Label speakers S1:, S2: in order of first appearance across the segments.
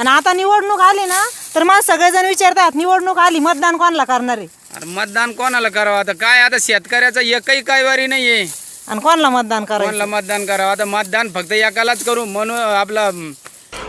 S1: आणि आता निवडणूक आली ना तर मला सगळेजण विचारतात निवडणूक आली मतदान कोणाला करणार आहे?
S2: अरे मतदान कोणाला करावं? आता काय आता शेतकऱ्याचा एकही काय वारी नाहीये.
S1: आणि कोणाला मतदान करायचं?
S2: कोणाला मतदान करावं? आता मतदान फक्त एकालाच करू म्हणून आपला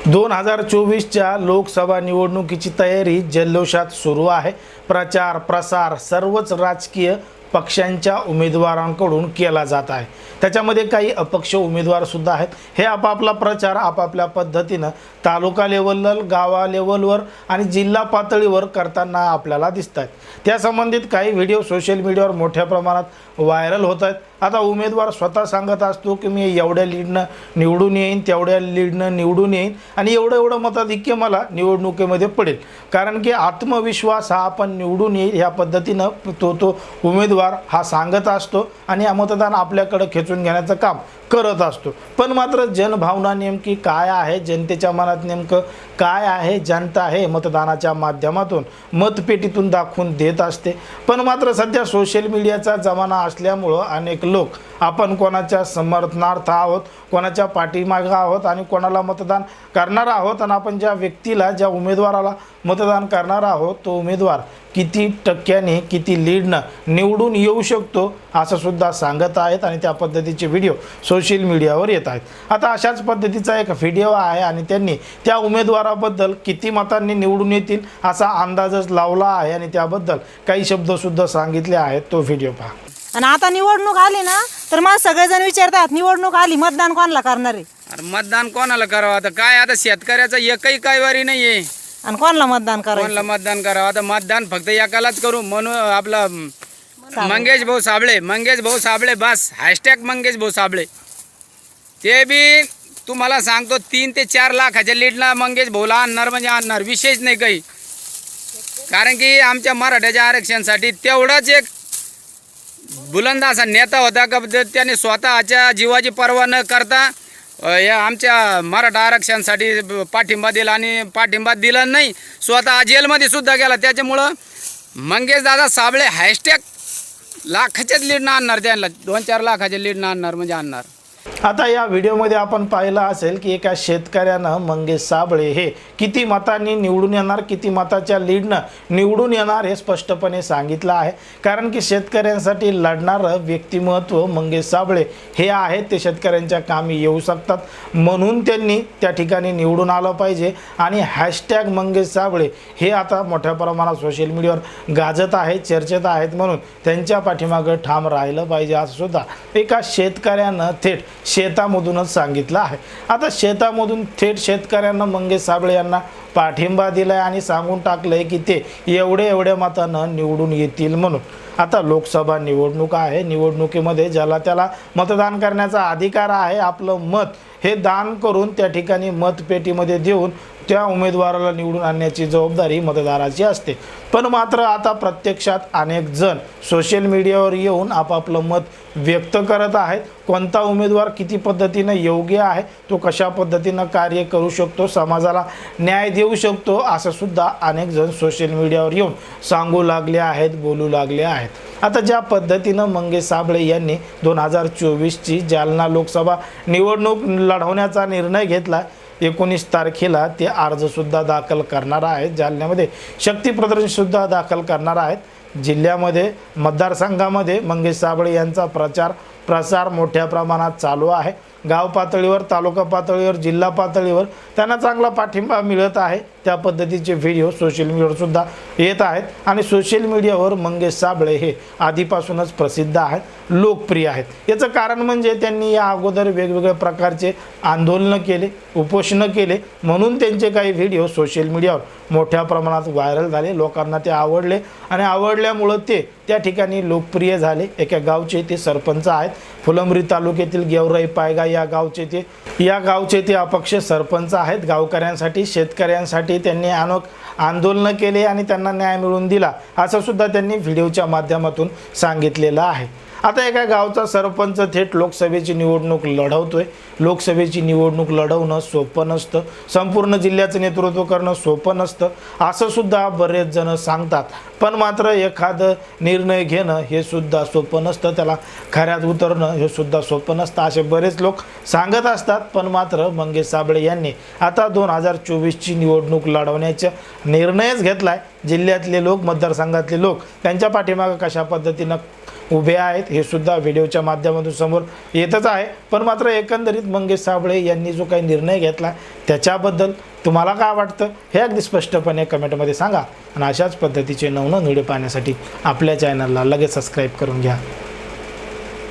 S3: दोन हजार चोवीसच्या लोकसभा निवडणुकीची तयारी जल्लोषात सुरू आहे. प्रचार प्रसार सर्वच राजकीय पक्षांच्या उमेदवारांकडून केला जात आहे. त्याच्यामध्ये काही अपक्ष उमेदवारसुद्धा आहेत. हे आपापला प्रचार आपापल्या पद्धतीनं तालुका लेवलवर गावा लेवलवर आणि जिल्हा पातळीवर करताना आपल्याला दिसत आहेत त्यासंबंधित काही व्हिडिओ सोशल मीडियावर मोठ्या प्रमाणात व्हायरल होत आहेत. आता उमेदवार स्वतः सांगत असतो की मी एवढ्या लीडनं निवडून येईन तेवढ्या लीडनं निवडून येईन आणि एवढं एवढं मताधिक्य मला निवडणुकीमध्ये पडेल. कारण की आत्मविश्वास हा आपण निवडून येईल ह्या पद्धतीनं तो तो उमेदवार हा सांगत असतो आणि हा मतदान आपल्याकडं खेचून घेण्याचं काम करत असतो. पण मात्र जनभावना नेमकी काय आहे? जनतेच्या मनात नेमकं काय आहे? जनता हे मतदानाच्या माध्यमातून मतपेटीतून दाखवून देत असते. पण मात्र सध्या सोशल मीडियाचा जमाना असल्यामुळं अनेक लोक आपण कोणाच्या समर्थनार्थ आहोत कोणाच्या पाठीमागं आहोत आणि कोणाला मतदान करणार आहोत. आणि आपण ज्या व्यक्तीला ज्या उमेदवाराला मतदान करणार आहोत तो उमेदवार किती टक्क्याने किती लीडनं निवडून येऊ शकतो असं सुद्धा सांगत आहेत आणि त्या पद्धतीचे व्हिडिओ सोशल मीडियावर येत आहेत. आता अशाच पद्धतीचा एक व्हिडिओ आहे आणि त्यांनी त्या उमेदवाराबद्दल किती मतांनी निवडून येतील असा अंदाजच लावला आहे आणि त्याबद्दल काही शब्दसुद्धा सांगितले आहेत. तो व्हिडिओ पहा.
S1: आणि आता निवडणूक आली ना तर मला सगळेजण विचारतात निवडणूक आली मतदान कोणाला करणार आहे?
S2: अरे मतदान कोणाला करावं? आता काय आता शेतकऱ्याचा एकही काय वारी नाहीये.
S1: आणि कोणाला मतदान करायचं?
S2: कोणाला मतदान करावं? आता मतदान फक्त एकालाच करू. म्हणून आपला मंगेश भाऊ साबळे. मंगेश भाऊ साबळे बस. हॅशटॅग मंगेश भाऊ साबळे. ते बी तुम्हाला सांगतो तीन ते चार लाखाच्या लीडला मंगेश भाऊला आणणार म्हणजे आणणार. विशेष नाही काही. कारण की आमच्या मराठ्याच्या आरक्षणासाठी तेवढाच एक बुलंद असा नेता होता का त्याने स्वतःच्या जीवाची पर्वा न करता या आमच्या मराठा आरक्षणासाठी पाठिंबा दिला आणि पाठिंबा दिला नाही स्वतः जेलमध्ये सुद्धा गेला. त्याच्यामुळं मंगेश दादा साबळे हॅशटॅग लाखाच्याच लीडनं आणणार त्यांना. दोन चार लाखाच्या लीडनं आणणार म्हणजे आणणार.
S3: आता या व्हिडिओमध्ये आपण पाहिलं असेल की एका शेतकऱ्यानं मंगेश साबळे हे किती मतांनी निवडून येणार किती मताच्या लीडनं निवडून येणार हे स्पष्टपणे सांगितलं आहे. कारण की शेतकऱ्यांसाठी लढणारं व्यक्तिमत्व मंगेश साबळे हे आहेत ते शेतकऱ्यांच्या कामी येऊ शकतात. म्हणून त्यांनी त्या ठिकाणी निवडून आलं पाहिजे. आणि हॅशटॅग मंगेश साबळे हे आता मोठ्या प्रमाणात सोशल मीडियावर गाजत आहेत चर्चेत आहेत म्हणून त्यांच्या पाठीमागं ठाम राहिलं पाहिजे असं सुद्धा एका शेतकऱ्यानं थेट शेतामधूनच सांगितलं आहे. आता शेतामधून थेट शेतकऱ्यांना मंगेश साबळे यांना पाठिंबा दिला आहे आणि सांगून टाकलंय की ते एवढे एवढ्या मतानं निवडून येतील म्हणून. आता लोकसभा निवडणूक आहे. निवडणुकीमध्ये ज्याला त्याला मतदान करण्याचा अधिकार आहे आपलं मत हे दान करून त्या ठिकाणी मतपेटीमध्ये देऊन त्या उमेदवाराला निवडून आणण्याची जबाबदारी मतदाराची असते. पण मात्र आता प्रत्यक्षात अनेक जण सोशल मीडियावर येऊन आपापलं मत व्यक्त करत आहेत. कोणता उमेदवार किती पद्धतीनं योग्य आहे तो कशा पद्धतीनं कार्य करू शकतो समाजाला न्याय देऊ शकतो असं सुद्धा अनेक जण सोशल मीडियावर येऊन सांगू लागले आहेत बोलू लागले आहेत. आता ज्या पद्धतीनं मंगेश साबळे यांनी दोन हजार चोवीसची जालना लोकसभा निवडणूक लढवण्याचा निर्णय घेतला एकोणीस तारखेला ते अर्जसुद्धा दाखल करणार आहेत. जालन्यामध्ये शक्ती प्रदर्शनसुद्धा दाखल करणार आहेत. जिल्ह्यामध्ये मतदारसंघामध्ये मंगेश साबळे यांचा प्रचार प्रसार मोठ्या प्रमाणात चालू आहे. गाव पातळीवर तालुका पातळीवर जिल्हा पातळीवर त्यांना चांगला पाठिंबा मिळत आहे. त्या पद्धतीचे व्हिडिओ सोशल मीडियावरसुद्धा येत आहेत. आणि सोशल मीडियावर मंगेश साबळे हे आधीपासूनच प्रसिद्ध आहेत लोकप्रिय आहेत. याचं कारण म्हणजे त्यांनी या अगोदर वेगवेगळ्या प्रकारचे आंदोलनं केले उपोषणं केले. म्हणून त्यांचे काही व्हिडिओ सोशल मीडियावर मोठ्या प्रमाणात व्हायरल झाले. लोकांना ते आवडले आणि आवडल्यामुळं ते त्या ठिकाणी लोकप्रिय झाले. एका गावचे ते सरपंच आहेत. फुलंब्री तालुक्यातील गेवराई पायगाई या गावचे ते या गावचे ते अपक्ष सरपंच आहेत. गावकऱ्यांसाठी शेतकऱ्यांसाठी त्यांनी अनेक आंदोलनं केले आणि त्यांना न्याय मिळवून दिला. असं सुद्धा त्यांनी व्हिडिओच्या माध्यमातून सांगितलेलं आहे. आता एका गावचा सरपंच थेट लोकसभेची निवडणूक लढवतोय. लोकसभेची निवडणूक लढवणं सोपं नसतं. संपूर्ण जिल्ह्याचं नेतृत्व करणं सोपं नसतं. असं सुद्धा बरेच जण सांगतात. पण मात्र एखादं निर्णय घेणं हे सुद्धा सोपं नसतं. त्याला खऱ्यात उतरणं हे सुद्धा सोपं नसतं. असे बरेच लोक सांगत असतात. पण मात्र मंगेश साबळे यांनी आता दोन हजार चोवीसची निवडणूक लढवण्याचा निर्णयच घेतला आहे जिल्ह्यातले लोक मतदारसंघातले लोक त्यांच्या पाठीमागं कशा पद्धतीनं उभे आहेत. हे सुद्धा व्हिडिओच्या माध्यमातून समोर येतच आहे. पण मात्र एकंदरीत मंगेश साबळे यांनी जो काही निर्णय घेतला त्याच्याबद्दल तुम्हाला काय वाटतं? हे अगदी स्पष्टपणे कमेंटमध्ये सांगा. आणि अशाच पद्धतीचे नवनवीन व्हिडिओ पाहण्यासाठी आपल्या चॅनलला लगेच सबस्क्राईब करून घ्या.